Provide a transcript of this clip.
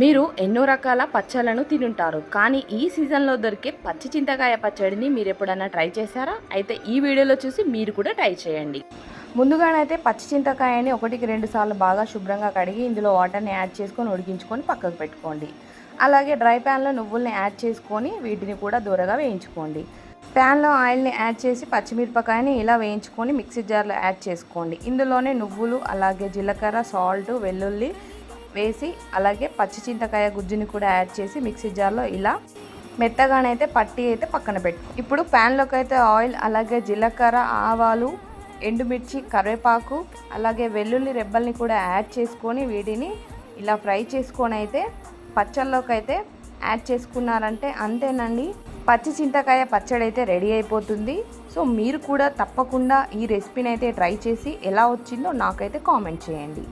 మీరు ఎన్నో రకాల పచ్చళ్ళను తినుంటారు. కానీ ఈ సీజన్లో దొరికే పచ్చి చింతకాయ పచ్చడిని మీరు ఎప్పుడైనా ట్రై చేశారా? అయితే ఈ వీడియోలో చూసి మీరు కూడా ట్రై చేయండి. ముందుగానైతే పచ్చి చింతకాయని ఒకటికి రెండు సార్లు బాగా శుభ్రంగా కడిగి ఇందులో వాటర్ని యాడ్ చేసుకొని ఉడికించుకొని పక్కకు పెట్టుకోండి. అలాగే డ్రై ప్యాన్లో నువ్వుల్ని యాడ్ చేసుకొని వీటిని కూడా దూరగా వేయించుకోండి. ప్యాన్లో ఆయిల్ని యాడ్ చేసి పచ్చిమిరపకాయని ఇలా వేయించుకొని మిక్సీ జార్లో యాడ్ చేసుకోండి. ఇందులోనే నువ్వులు అలాగే జీలకర్ర సాల్ట్ వెల్లుల్లి వేసి అలాగే పచ్చి చింతకాయ గుజ్జుని కూడా యాడ్ చేసి మిక్సీ జార్లో ఇలా మెత్తగానైతే పట్టి అయితే పక్కన పెట్టుకో. ఇప్పుడు ప్యాన్లోకి అయితే ఆయిల్ అలాగే జీలకర్ర ఆవాలు ఎండుమిర్చి కరివేపాకు అలాగే వెల్లుల్లి రెబ్బల్ని కూడా యాడ్ చేసుకొని వీటిని ఇలా ఫ్రై చేసుకొని అయితే పచ్చళ్ళలోకి అయితే యాడ్ చేసుకున్నారంటే అంతేనండి. పచ్చి చింతకాయ పచ్చడి అయితే రెడీ అయిపోతుంది. సో మీరు కూడా తప్పకుండా ఈ రెసిపీని అయితే ట్రై చేసి ఎలా వచ్చిందో నాకైతే కామెంట్ చేయండి.